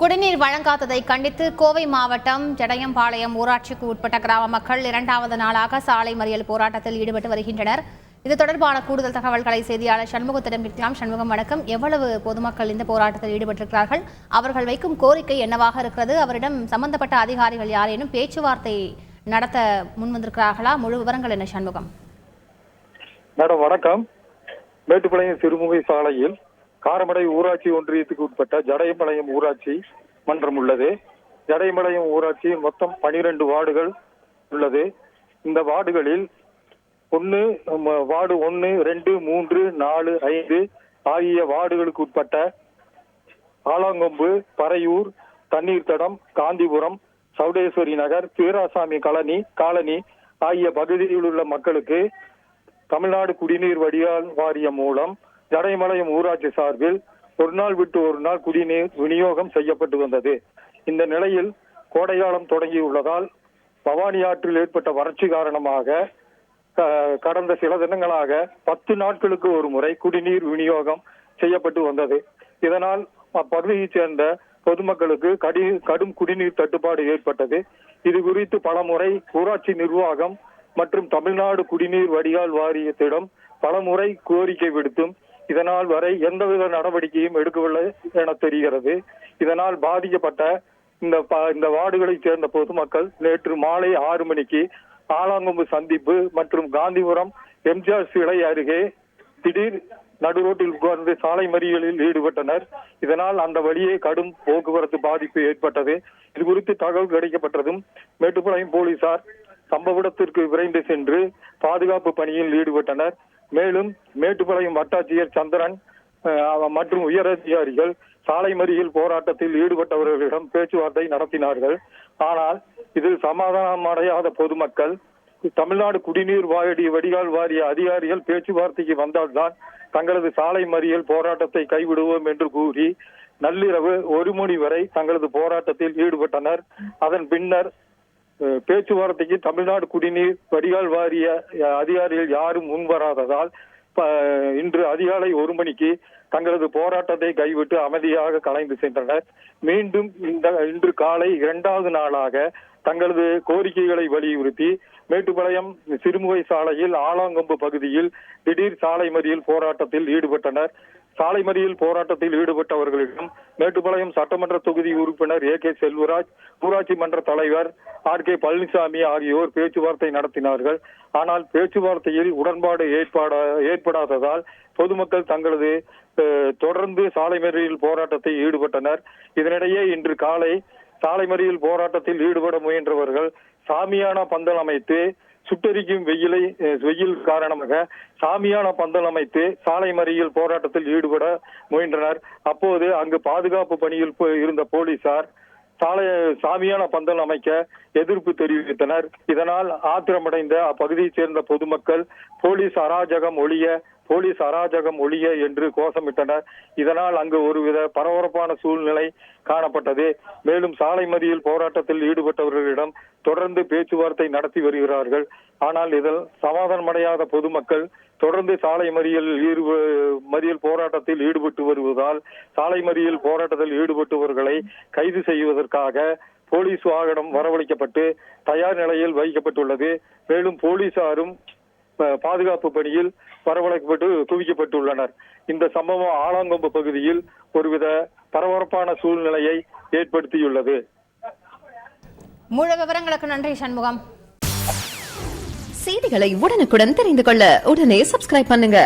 குடிநீர் வழங்காததை கண்டித்து கோவை மாவட்டம் ஜடையம்பாளையம் ஊராட்சிக்கு உட்பட்ட கிராம மக்கள் இரண்டாவது நாளாக சாலை மறியல் போராட்டத்தில் ஈடுபட்டு வருகின்றனர். இது தொடர்பான கூடுதல் தகவல்களை செய்தியாளர் சண்முகத்திடம் கேட்கலாம் சண்முகம் வணக்கம். எவ்வளவு பொதுமக்கள் இந்த போராட்டத்தில் ஈடுபட்டிருக்கிறார்கள்? அவர்கள் வைக்கும் கோரிக்கை என்னவாக இருக்கிறது? அவரிடம் சம்பந்தப்பட்ட அதிகாரிகள் யாரேனும் பேச்சுவார்த்தை நடத்த முன்வந்திருக்கிறார்களா? முழு விவரங்கள் என்ன சண்முகம்? மேடம் வணக்கம். மேட்டுப்பாளையம் சிறுமுகை சாலையில் காரமடை ஊராட்சி ஒன்றியத்துக்கு உட்பட்ட ஜடையம்பாளையம் ஊராட்சி மன்றம் உள்ளது. ஜடையம்பாளையம் ஊராட்சி மொத்தம் பனிரெண்டு வார்டுகள் உள்ளது. இந்த வார்டுகளில் ஒன்று வார்டு ஒன்று ரெண்டு மூன்று நாலு ஐந்து ஆகிய வார்டுகளுக்கு உட்பட்ட ஆலாங்கொம்பு பறையூர் தண்ணீர் தடம் காந்திபுரம் சவுடேஸ்வரி நகர் வீராசாமி கலனி காலனி ஆகிய பகுதியில் உள்ள மக்களுக்கு தமிழ்நாடு குடிநீர் வடிகால் வாரியம் மூலம் ஜடைமலையம் ஊராட்சி சார்பில் ஒரு நாள் விட்டு ஒரு நாள் குடிநீர் விநியோகம் செய்யப்பட்டு வந்தது. இந்த நிலையில் கோடைகாலம் தொடங்கியுள்ளதால் பவானி ஆற்றில் ஏற்பட்ட வறட்சி காரணமாக க- கடந்த சில தினங்களாக பத்து நாட்களுக்கு ஒரு முறை குடிநீர் விநியோகம் செய்யப்பட்டு வந்தது. இதனால் அப்பகுதியைச் சேர்ந்த பொதுமக்களுக்கு கடி கடும் குடிநீர் தட்டுப்பாடு ஏற்பட்டது. இது குறித்து பலமுறை ஊராட்சி நிர்வாகம் மற்றும் தமிழ்நாடு குடிநீர் வடிகால் வாரியத்திடம் பலமுறை கோரிக்கை விடுத்தும் இதனால் வரை எந்தவித நடவடிக்கையும் எடுக்கவில்லை என தெரிகிறது. இதனால் பாதிக்கப்பட்ட இந்த ப- இந்த வார்டுகளைச் சேர்ந்த பொதுமக்கள் நேற்று மாலை ஆறு மணிக்கு ஆலாங்கொம்பு சந்திப்பு மற்றும் காந்திபுரம் எம்ஜிஆர் சிலை அருகே திடீர் நடுரோட்டில் உட்கார்ந்து சாலை மறியலில் ஈடுபட்டனர். இதனால் அந்த வழியே கடும் போக்குவரத்து பாதிப்பு ஏற்பட்டது. இது குறித்து தகவல் கிடைக்கப்பட்டதும் மேட்டுப்பாளையம் போலீசார் சம்பவ இடத்திற்கு விரைந்து சென்று பாதுகாப்பு பணியில் ஈடுபட்டனர். மேலும் மேட்டுப்பாளையம் வட்டாட்சியர் சந்திரன் மற்றும் மற்றும் உயரதிகாரிகள் சாலை மறியல் போராட்டத்தில் ஈடுபட்டவர்களிடம் பேச்சுவார்த்தை நடத்தினார்கள். ஆனால் இதில் சமாதானம் அடையாத பொதுமக்கள் தமிழ்நாடு குடிநீர் வாயடி வடிகால் வாரிய அதிகாரிகள் பேச்சுவார்த்தைக்கு வந்தால்தான் தங்களது சாலை மறியல் போராட்டத்தை கைவிடுவோம் என்று கூறி நள்ளிரவு ஒரு மணி வரை தங்களது போராட்டத்தில் ஈடுபட்டனர். அதன் பின்னர் பேச்சுவார்த்தைக்கு தமிழ்நாடு குடிநீர் வடிகால் வாரிய அதிகாரிகள் யாரும் முன்வராததால் இன்று அதிகாலை ஒரு மணிக்கு தங்களது போராட்டத்தை கைவிட்டு அமைதியாக கலைந்து சென்றனர். மீண்டும் இந்த இன்று காலை இரண்டாவது நாளாக தங்களது கோரிக்கைகளை வலியுறுத்தி மேட்டுப்பாளையம் சிறுமுகை சாலையில் ஆலாங்கொம்பு பகுதியில் திடீர் சாலை மறியல் போராட்டத்தில் ஈடுபட்டனர். சாலை மறியல் போராட்டத்தில் ஈடுபட்டவர்களிடம் மேட்டுப்பாளையம் சட்டமன்ற தொகுதி உறுப்பினர் ஏ கே செல்வராஜ் ஊராட்சி மன்ற தலைவர் ஆர் கே பழனிசாமி ஆகியோர் பேச்சுவார்த்தை நடத்தினார்கள். ஆனால் பேச்சுவார்த்தையில் உடன்பாடு ஏற்பாட ஏற்படாததால் பொதுமக்கள் தங்களது தொடர்ந்து சாலை மறியல் போராட்டத்தில் ஈடுபட்டனர். இதனிடையே இன்று காலை சாலை மறியல் போராட்டத்தில் ஈடுபட முயன்றவர்கள் சாமியான பந்தல் அமைத்து சுட்டெரிக்கும் வெயிலை வெயில் காரணமாக சாமியான பந்தல் அமைத்து சாலை மறியல் போராட்டத்தில் ஈடுபட முயன்றனர். அப்போது அங்கு பாதுகாப்பு பணியில் இருந்த போலீசார் சாலை சாமியான பந்தல் அமைக்க எதிர்ப்பு தெரிவித்தனர். இதனால் ஆத்திரமடைந்த அப்பகுதியைச் சேர்ந்த பொதுமக்கள் போலீஸ் அராஜகம் ஒழிய போலீஸ் அராஜகம் ஒழிய என்று கோஷமிட்டனர் இதனால் அங்கு ஒருவித பரபரப்பான சூழ்நிலை காணப்பட்டது. மேலும் சாலை மறியல் போராட்டத்தில் ஈடுபட்டவர்களிடம் தொடர்ந்து பேச்சுவார்த்தை நடத்தி வருகிறார்கள். ஆனால் இதில் சமாதானமடையாத பொதுமக்கள் தொடர்ந்து சாலை மறியல் ஈடு மறியல் போராட்டத்தில் ஈடுபட்டு வருவதால் சாலை மறியல் போராட்டத்தில் ஈடுபட்டவர்களை கைது செய்வதற்காக போலீஸ் வாகனம் வரவழைக்கப்பட்டு தயார் நிலையில் வைக்கப்பட்டுள்ளது. மேலும் போலீசாரும் பாதுகாப்பு பணியில் வரவழைக்கப்பட்டு குவிக்கப்பட்டுள்ளனர். இந்த சம்பவம் ஆலாங்கொம்பு பகுதியில் ஒருவித பரபரப்பான சூழ்நிலையை ஏற்படுத்தியுள்ளது. முழு விவரங்களுக்கு நன்றி சண்முகம். செய்திகளை உடனுக்குடன் தெரிந்து கொள்ள உடனே சப்ஸ்கிரைப் பண்ணுங்க.